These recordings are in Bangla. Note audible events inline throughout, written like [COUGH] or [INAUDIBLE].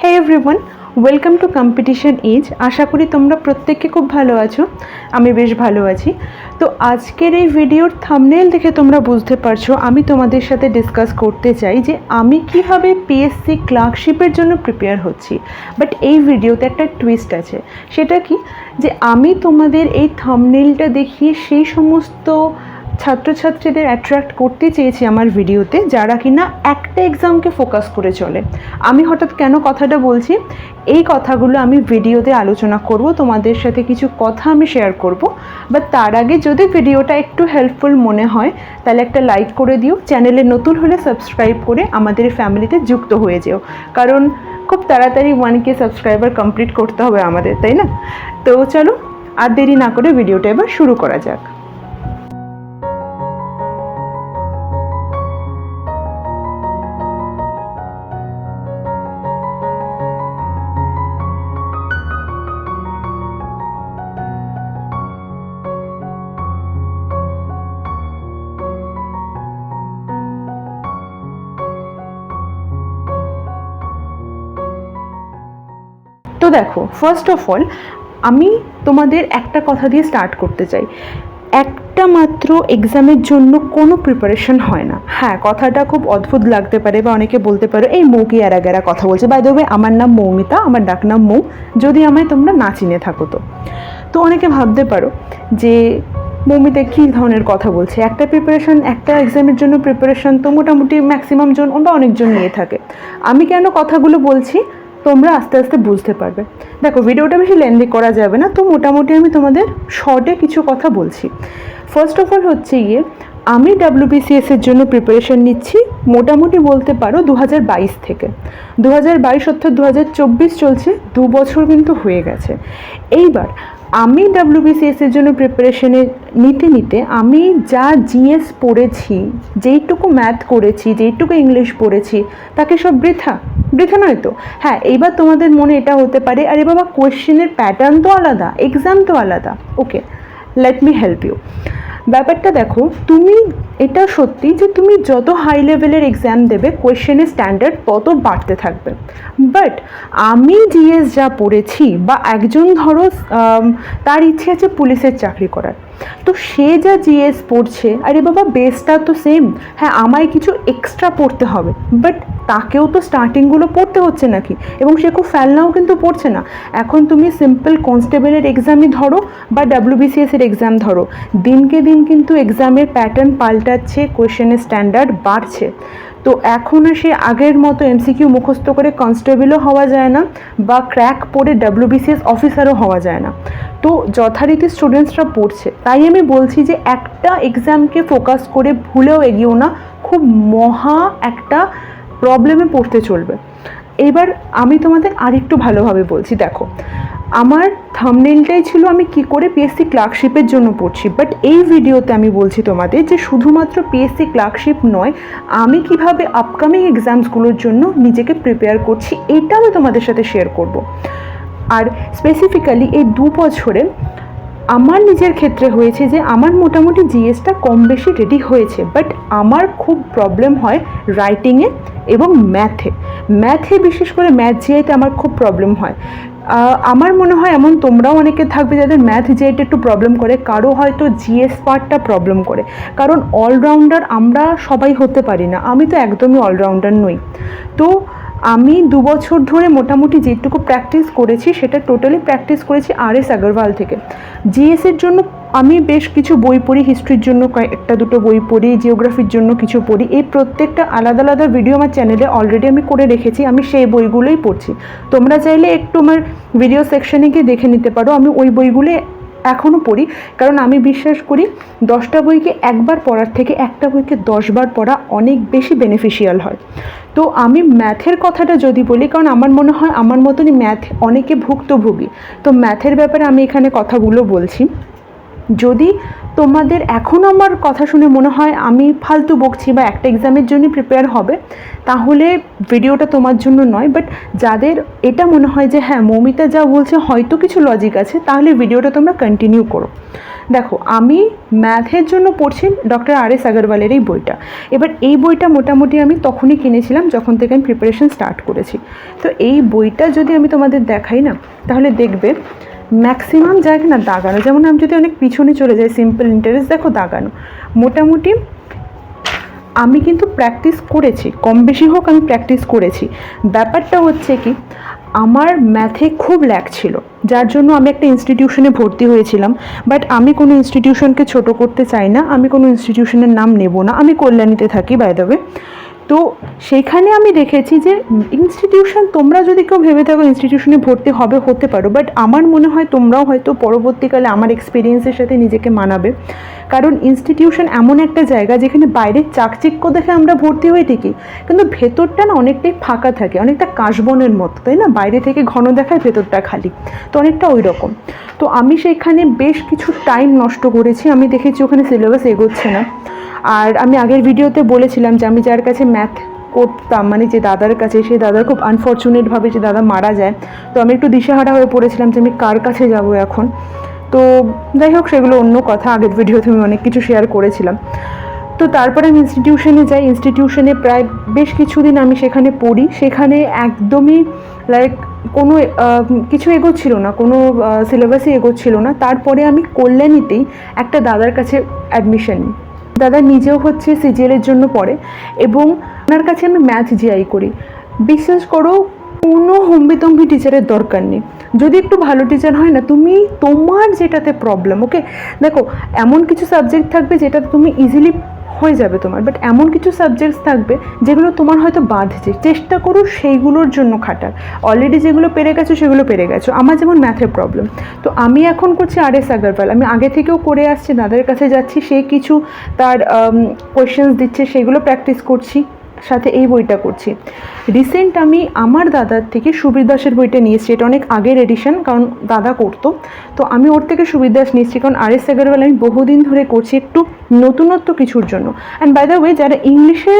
Hey everyone welcome to competition edge আশা করি তোমরা প্রত্যেকে খুব ভালো আছো। আমি বেশ ভালো আছি। তো আজকের এই ভিডিওর থামনেল দেখে তোমরা বুঝতে পারছ, আমি তোমাদের সাথে ডিসকাস করতে চাই যে আমি কীভাবে পিএসসি ক্লার্কশিপের জন্য প্রিপেয়ার হচ্ছি। বাট এই ভিডিওতে একটা টুইস্ট আছে। সেটা কি? যে আমি তোমাদের এই থামনেলটা দেখিয়ে সেই সমস্ত ছাত্রছাত্রীদের অ্যাট্রাক্ট করতে চেয়েছি আমার ভিডিওতে, যারা কিনা একটা এক্সামকে ফোকাস করে চলে। আমি হঠাৎ কেন কথাটা বলছি? এই কথাগুলো আমি ভিডিওতে আলোচনা করব, তোমাদের সাথে কিছু কথা আমি শেয়ার করব। বাট তার আগে যদি ভিডিওটা একটু হেল্পফুল মনে হয়, তাহলে একটা লাইক করে দিও। চ্যানেলে নতুন হলে সাবস্ক্রাইব করে আমাদের ফ্যামিলিতে যুক্ত হয়ে যেও। কারণ খুব তাড়াতাড়ি ওয়ান কে সাবস্ক্রাইবার কমপ্লিট করতে হবে আমাদের, তাই না? তো চলো, আর দেরি না করে ভিডিওটা এবার শুরু করা যাক। তো দেখো ফার্স্ট অফ অল আমি তোমাদের একটা কথা দিয়ে স্টার্ট করতে চাই। একটা মাত্র এক্সামের জন্য কোনো প্রিপারেশন হয় না। হ্যাঁ কথাটা খুব অদ্ভুত লাগতে পারে বা অনেকে বলতে পারো, এই মৌকি এরা কথা বলছে? বাই দেবে আমার নাম মৌমিতা, আমার ডাকনাম মৌ। যদি আমায় তোমরা না চিনে থাকো তো। তো অনেকে ভাবতে পারো যে মৌমিতা কী ধরনের কথা বলছে? একটা প্রিপারেশন একটা এক্সামের জন্য প্রিপারেশন তো মোটামুটি ম্যাক্সিমাম জন বা অনেকজন নিয়ে থাকে। আমি কেন কথাগুলো বলছি? তোমরা আস্তে আস্তে বুঝতে পারবে। দেখো ভিডিওটা বেশি লেন্দি করা যাবে না, তো মোটামুটি আমি তোমাদের শর্টে কিছু কথা বলছি। ফার্স্ট অফ অল হচ্ছে গিয়ে, আমি ডাব্লিউবিসিএস এর জন্য প্রিপারেশন নিচ্ছি, মোটামুটি বলতে পারো দু বাইশ থেকে। দু হাজার বাইশ অর্থাৎ দু হাজার চব্বিশ চলছে, দু বছর কিন্তু হয়ে গেছে। এইবার আমি ডাব্লিউবিসিএস এর জন্য প্রিপারেশনে নিতে নিতে আমি যা জিএস পড়েছি, যেইটুকু ম্যাথ করেছি, যেইটুকু ইংলিশ পড়েছি, তাকে সব বৃথা। বৃথা নয় তো? হ্যাঁ এইবার তোমাদের মনে এটা হতে পারে, আরে বাবা কোয়েশ্চেনের প্যাটার্ন তো আলাদা এক্সাম তো আলাদা। Okay let me help you ব্যাপারটা দেখো, তুমি এটা সত্যি যে তুমি যত হাই লেভেলের এক্সাম দেবে কোয়েশ্চেনের স্ট্যান্ডার্ড তত বাড়তে থাকবে। বাট আমি জিএস যা পড়েছি বা একজন ধরো তার ইচ্ছে আছে পুলিশের চাকরি করার। তো সে যা জিএস পড়ছে, আরে বাবা বেসটা তো সেম হ্যাঁ আমায় কিছু এক্সট্রা পড়তে হবে বাট তাকেও তো স্টার্টিংগুলো পড়তে হচ্ছে নাকি? এবং সে খুব ফেলনাও কিন্তু পড়ছে না। এখন তুমি সিম্পল কনস্টেবলের এক্সামই ধরো, বা ডাব্লিউবিসিএস এর এক্সাম ধরো। দিনকে দিন কিন্তু এক্সামের প্যাটার্ন পাল্টাচ্ছে কোয়েশ্চেনের স্ট্যান্ডার্ড বাড়ছে। তো এখন আর সে আগের মতো এমসিকিউ মুখস্থ করে কনস্টেবলও হওয়া যায় না, বা ক্র্যাক পড়ে ডাব্লিউবিসিএস অফিসারও হওয়া যায় না। তো যথারীতি স্টুডেন্টসরা পড়ছে। তাই আমি বলছি যে একটা এক্সামকে ফোকাস করে ভুলেও এগিয়েও না, খুব মহা একটা প্রবলেমে পড়তে চলবে। এবার আমি তোমাদের আরেকটু ভালোভাবে বলছি, দেখো। আমার থামনেলটাই ছিল আমি কি করে পিএসসি ক্লার্কশিপের জন্য পড়ছি বাট এই ভিডিওতে আমি বলছি তোমাদের যে শুধুমাত্র পিএসসি ক্লার্কশিপ নয়, আমি কীভাবে আপকামিং এক্সামসগুলোর জন্য নিজেকে প্রিপেয়ার করছি এটা আমি তোমাদের সাথে শেয়ার করব। আর স্পেসিফিক্যালি এই দু বছরে আমার নিজের ক্ষেত্রে হয়েছে যে আমার মোটামুটি জিএসটা কম বেশি রেডি হয়েছে বাট আমার খুব প্রবলেম হয় রাইটিংয়ে এবং ম্যাথে ম্যাথে বিশেষ করে ম্যাথ জিআইতে আমার খুব প্রবলেম হয়। আমার মনে হয় এমন তোমরাও অনেকে থাকবে যাদের ম্যাথ জিআইতে একটু প্রবলেম করে, কারও হয়তো জিএস পার্টটা প্রবলেম করে। কারণ অলরাউন্ডার আমরা সবাই হতে পারি না, আমি তো একদমই অলরাউন্ডার নই। তো আমি দু বছর ধরে মোটামুটি যেটুকু প্র্যাকটিস করেছি, সেটা টোটালি প্র্যাকটিস করেছি আর এস আগরওয়াল থেকে। জিএসের জন্য আমি বেশ কিছু বই পড়ি হিস্ট্রির জন্য একটা দুটো বই পড়ি জিওগ্রাফির জন্য কিছু পড়ি। এই প্রত্যেকটা আলাদা আলাদা ভিডিও আমার চ্যানেলে অলরেডি আমি করে রেখেছি, আমি সেই বইগুলোই পড়ছি। তোমরা চাইলে একটু আমার ভিডিও সেকশনে গিয়ে দেখে নিতে পারো, আমি ওই বইগুলো এখনও পড়ি, কারণ আমি বিশ্বাস করি দশটা বইকে একবার পড়ার থেকে একটা বইকে দশবার পড়া অনেক বেশি বেনিফিশিয়াল হয়। তো আমি ম্যাথের কথাটা যদি বলি, কারণ আমার মনে হয় আমার মতনই ম্যাথ অনেকে ভুক্তভোগী। তো ম্যাথের ব্যাপারে আমি এখানে কথাগুলো বলছি। যদি তোমাদের এখন আমার কথা শুনে মনে হয় আমি ফালতু বকছি বা একটা এক্সামের জন্য প্রিপেয়ার হবে। তাহলে ভিডিওটা তোমার জন্য নয় বাট যাদের এটা মনে হয় যে হ্যাঁ মৌমিতা যা বলছে হয়তো কিছু লজিক আছে, তাহলে ভিডিওটা তোমরা কন্টিনিউ করো। দেখো, আমি ম্যাথের জন্য পড়ছি ডক্টর আর এস আগরওয়ালের এই বইটা। এবার এই বইটা মোটামুটি আমি তখনই কিনেছিলাম যখন থেকে আমি প্রিপারেশন স্টার্ট করেছি। তো এই বইটা যদি আমি তোমাদের দেখাই না, তাহলে দেখবে ম্যাক্সিমাম জায়গায় না দাগানো। যেমন আমি যদি অনেক পিছনে চলে যাই সিম্পল ইন্টারেস্ট দেখো দাগানো। মোটামুটি আমি কিন্তু প্র্যাকটিস করেছি, কম বেশি হোক আমি প্র্যাকটিস করেছি। ব্যাপারটা হচ্ছে কি, আমার ম্যাথে খুব ল্যাক ছিল, যার জন্য আমি একটা ইনস্টিটিউশনে ভর্তি হয়েছিলাম। বাট আমি কোনো ইনস্টিটিউশনকে ছোট করতে চাই না, আমি কোনো ইনস্টিটিউশনের নাম নেব না। আমি কল্যাণীতে থাকি বাই দ্য তো সেইখানে আমি দেখেছি যে ইনস্টিটিউশন তোমরা যদি কেউ ভেবে থাকো ইনস্টিটিউশনে ভর্তি হবে, হতে পারো। বাট আমার মনে হয় তোমরাও হয়তো পরবর্তীকালে আমার এক্সপিরিয়েন্সের সাথে নিজেকে মানাবে। কারণ ইনস্টিটিউশন এমন একটা জায়গা যেখানে বাইরের চাকচিক্য দেখে আমরা ভর্তি হই ঠিকই, কিন্তু ভেতরটা না অনেকটাই ফাঁকা থাকে, অনেকটা কাশবনের মতো, তাই না? বাইরে থেকে ঘন দেখায় ভেতরটা খালি, তো অনেকটা ওই রকম তো আমি সেইখানে বেশ কিছু টাইম নষ্ট করেছি। আমি দেখেছি ওখানে সিলেবাস এগোচ্ছে না। আর আমি আগের ভিডিওতে বলেছিলাম যে আমি যার কাছে ম্যাথ করতাম মানে যে দাদার কাছে সেই দাদার খুব আনফর্চুনেটভাবে যে দাদা মারা যায়। তো আমি একটু দিশেহারা হয়ে পড়েছিলাম যে আমি কার কাছে যাব এখন। তো যাই হোক, সেগুলো অন্য কথা, আগের ভিডিওতে আমি অনেক কিছু শেয়ার করেছিলাম। তো তারপরে আমি ইনস্টিটিউশনে যাই ইনস্টিটিউশনে প্রায় বেশ কিছুদিন আমি সেখানে পড়ি। সেখানে একদমই লাইক কোনো কিছু এগোচ্ছিল না, কোনো সিলেবাসই এগোচ্ছিল না। তারপরে আমি কল্যাণীতেই একটা দাদার কাছে অ্যাডমিশন নিই। দাদা নিজেও হচ্ছে সিজিএলের জন্য পড়ে এবং ওনার কাছে আমি ম্যাথ জিআই করি। বিশ্বাস করো, কোনো হম্বিতম্বি টিচারের দরকার নেই। যদি একটু ভালো টিচার হয় না, তুমি তোমার যেটাতে প্রবলেম ওকে দেখো, এমন কিছু সাবজেক্ট থাকবে যেটা তুমি ইজিলি হয়ে যাবে তোমার। বাট এমন কিছু সাবজেক্টস থাকবে যেগুলো তোমার হয়তো বাঁধছে। চেষ্টা করো সেইগুলোর জন্য খাটার। অলরেডি যেগুলো পেরে গেছো, সেগুলো পেরে গেছো। আমার যেমন ম্যাথের প্রবলেম তো আমি এখন করছি আর এস আগারওয়াল আমি আগে থেকেও করে আসছি, দাদার কাছে যাচ্ছি। সে কিছু তার কোয়েশ্চেন্স দিচ্ছে, সেগুলো প্র্যাকটিস করছি, সাথে এই বইটা করছি। রিসেন্ট আমি আমার দাদার থেকে সুবীর দাসের বইটা নিয়েছি, এটা অনেক আগের এডিশন কারণ দাদা করতো। তো আমি ওর থেকে সুবীর দাস নিয়েছি, কারণ আর এস আগরওয়াল আমি বহুদিন ধরে করছি একটু নতুনত্ব কিছুর জন্য। অ্যান্ড বাই দ্য ওয়ে যারা ইংলিশে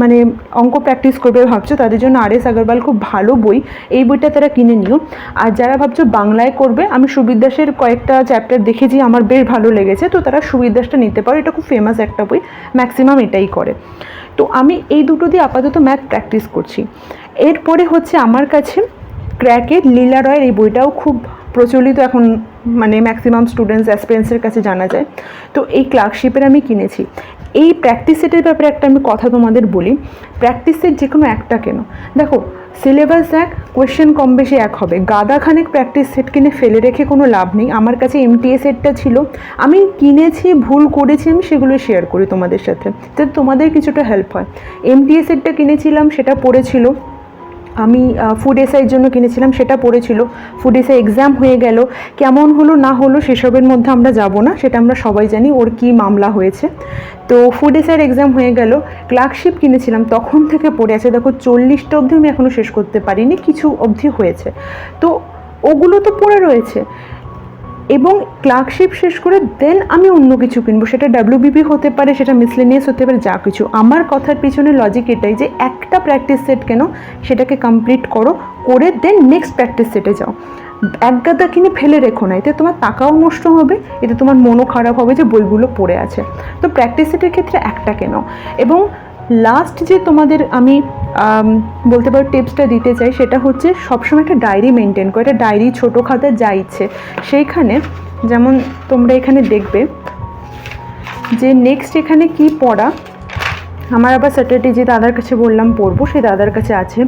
মানে অঙ্ক প্র্যাকটিস করবে ভাবছ, তাদের জন্য আর এস আগরওয়াল খুব ভালো বই। এই বইটা তারা কিনে নিও। আর যারা ভাবছ বাংলায় করবে, আমি সুবীর দাসের কয়েকটা চ্যাপ্টার দেখেছি, আমার বেশ ভালো লেগেছে। তো তারা সুবীর দাসটা নিতে পারো, এটা খুব ফেমাস একটা বই ম্যাক্সিমাম এটাই করে। তো আমি এই দুটো দিয়ে আপাতত ম্যাথ প্র্যাকটিস করছি। এরপরে হচ্ছে আমার কাছে ক্র্যাকের লীলা রয়ের এই বইটাও খুব প্রচলিত এখন মানে ম্যাক্সিমাম স্টুডেন্টস অ্যাসপিরেন্টসের কাছে জানা যায়। তো এই ক্লার্কশিপের আমি কিনেছি। এই প্র্যাকটিস সেটের ব্যাপারে একটা আমি কথা তোমাদের বলি। প্র্যাকটিস সেট যে কোনো একটা কেন। দেখো সিলেবাস এক কোয়েশ্চেন কম বেশি এক হবে। গাদাখানেক প্র্যাকটিস সেট কিনে ফেলে রেখে কোনো লাভ নেই। আমার কাছে এমটিএ সেটটা ছিল। আমি কিনেছি, ভুল করেছি, আমি সেগুলো শেয়ার করি তোমাদের সাথে। যাতে তোমাদের কিছুটা হেল্প হয়। এমটিএ সেটটা কিনেছিলাম, সেটা পড়েছিল। আমি ফুড এসআইয়ের জন্য কিনেছিলাম, সেটা পড়েছিল। ফুড এসআই এক্সাম হয়ে গেল। কেমন হলো, না হলো, সেসবের মধ্যে আমরা যাব না, সেটা আমরা সবাই জানি ওর কি মামলা হয়েছে। তো ফুড এসআইয়ের এক্সাম হয়ে গেল ক্লার্কশিপ কিনেছিলাম, তখন থেকে পড়ে আছে। দেখো, চল্লিশটা অবধি আমি এখনও শেষ করতে পারিনি, কিছু অবধি হয়েছে। তো ওগুলো তো পড়ে রয়েছে। এবং ক্লার্কশিপ শেষ করে দেন আমি অন্য কিছু কিনবো। সেটা ডাব্লিউবিপি হতে পারে, সেটা মিসলেনিয়াস হতে পারে, যা কিছু। আমার কথার পিছনে লজিক এটাই যে একটা প্র্যাকটিস সেট কেন সেটাকে কমপ্লিট করো, করে দেন নেক্সট প্র্যাকটিস সেটে যাও। এক গাদা কিনে ফেলে রেখো না, এতে তোমার টাকাও নষ্ট হবে, এতে তোমার মনও খারাপ হবে যে বইগুলো পড়ে আছে। তো প্র্যাকটিস সেটের ক্ষেত্রে একটা কেন? এবং লাস্ট যে তোমাদের আমি বলতে পারো টিপসটা দিতে চাই, সেটা হচ্ছে সবসময় একটা ডায়েরি মেনটেন করো। একটা ডায়েরি ছোটো খাতা যা ইচ্ছে। সেইখানে যেমন তোমরা এখানে দেখবে যে নেক্সট এখানে কি পড়া, আমার আবার স্যাটারডে যে দাদার কাছে বললাম পড়ব, সেই দাদার কাছে আছে।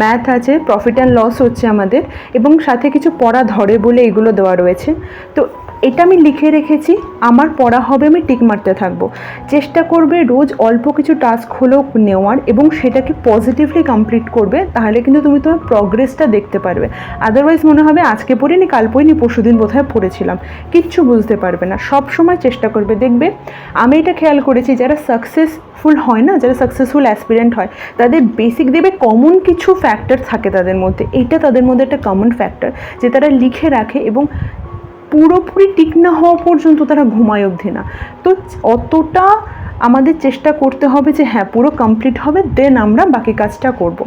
ম্যাথ আছে প্রফিট অ্যান্ড লস হচ্ছে আমাদের, এবং সাথে কিছু পড়া ধরে বলে এগুলো দেওয়া রয়েছে। তো এটা আমি লিখে রেখেছি, আমার পড়া হবে আমি টিক মারতে থাকব। চেষ্টা করবে রোজ অল্প কিছু টাস্ক হলেও নেওয়ার এবং সেটাকে পজিটিভলি কমপ্লিট করবে, তাহলে কিন্তু তুমি তোমার প্রগ্রেসটা দেখতে পারবে। আদারওয়াইজ মনে হবে আজকে পড়িনি, কাল পড়িনি, পরশুদিন বোধহয় পড়েছিলাম। কিচ্ছু বুঝতে পারবে না। সব সময় চেষ্টা করবে, দেখবে, আমি এটা খেয়াল করেছি, যারা সাকসেসফুল হয় না, যারা সাকসেসফুল অ্যাসপিরেন্ট হয়, তাদের বেসিক দেবে কমন কিছু ফ্যাক্টর থাকে তাদের মধ্যে। এইটা তাদের মধ্যে একটা কমন ফ্যাক্টর যে তারা লিখে রাখে এবং পুরোপুরি ঠিক না হওয়া পর্যন্ত তারা ঘুমায় অবধি না। তো অতটা আমাদের চেষ্টা করতে হবে যে হ্যাঁ পুরো কমপ্লিট হবে দেন আমরা বাকি কাজটা করব।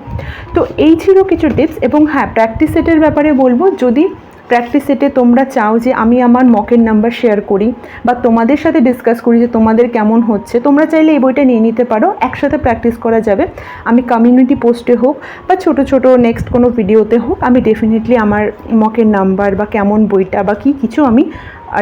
তো এই ছিল কিছু টিপস এবং হ্যাঁ প্র্যাকটিস সেটের ব্যাপারে বলব, যদি প্র্যাকটিস সেটে তোমরা চাও যে আমি আমার মকের নাম্বার শেয়ার করি বা তোমাদের সাথে ডিসকাস করি যে তোমাদের কেমন হচ্ছে, তোমরা চাইলে এই বইটা নিয়ে নিতে পারো, একসাথে প্র্যাকটিস করা যাবে। আমি কমিউনিটি পোস্টে হোক বা ছোট ছোট নেক্সট কোনো ভিডিওতে হোক, আমি ডেফিনেটলি আমার মকের নাম্বার বা কেমন বইটা বা কী কিছু আমি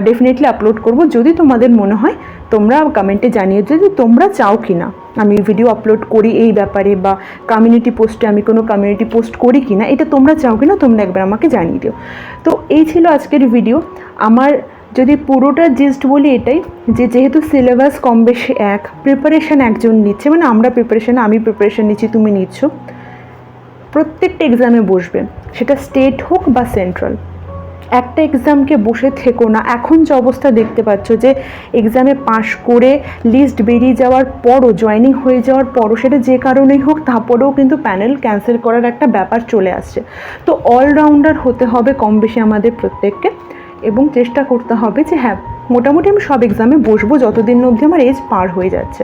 ডেফিনেটলি আপলোড করব। যদি তোমাদের মনে হয়, তোমরা কমেন্টে জানিয়ে যে তোমরা চাও কি না আমি ভিডিও আপলোড করি এই ব্যাপারে বা কমিউনিটি পোস্টে আমি কোনো কমিউনিটি পোস্ট করি কি না এটা তোমরা চাও কি না তোমরা একবার আমাকে জানিয়ে দিও। তো এই ছিল আজকের ভিডিও আমার যদি পুরোটা জিস্ট বলি এটাই, যে যেহেতু সিলেবাস কম বেশি এক প্রিপারেশান একজন নিচ্ছে মানে আমরা প্রিপারেশান আমি প্রিপারেশান নিচ্ছি, তুমি নিচ্ছ। প্রত্যেকটা এক্সামে বসবে। সেটা স্টেট হোক বা সেন্ট্রাল একটা এক্সামকে বসে থেকো না। এখন যে অবস্থা দেখতে পাচ্ছ যে এক্সামে পাশ করে লিস্ট বেরিয়ে যাওয়ার পরও জয়েনিং হয়ে যাওয়ার পরও, সেটা যে কারণেই হোক, তারপরেও কিন্তু প্যানেল ক্যান্সেল করার একটা ব্যাপার চলে আসছে। তো অলরাউন্ডার হতে হবে কম বেশি আমাদের প্রত্যেককে এবং চেষ্টা করতে হবে যে হ্যাঁ মোটামুটি আমি সব এক্সামে বসবো যতদিন অবধি আমার এজ পার হয়ে যাচ্ছে।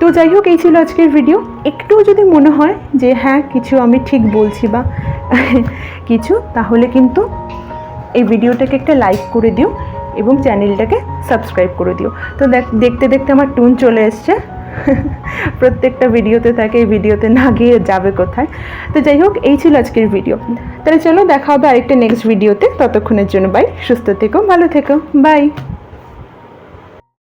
তো যাই হোক, এই ছিল আজকের ভিডিও একটু যদি মনে হয় যে হ্যাঁ কিছু আমি ঠিক বলছি বা [LAUGHS] কিছু, তাহলে কিন্তু এই ভিডিওটাকে একটা লাইক করে দিও এবং চ্যানেলটাকে সাবস্ক্রাইব করে দিও। তো দেখ, দেখতে দেখতে আমার টুন চলে এসছে। [LAUGHS] প্রত্যেকটা ভিডিওতে থাকে, এই ভিডিওতে না গিয়ে যাবে কোথায়? তো যাই হোক, এই ছিল আজকের ভিডিও তাহলে চলো, দেখা হবে আরেকটা নেক্সট ভিডিওতে ততক্ষণের জন্য বাই সুস্থ থেকো, ভালো থেকো। বাই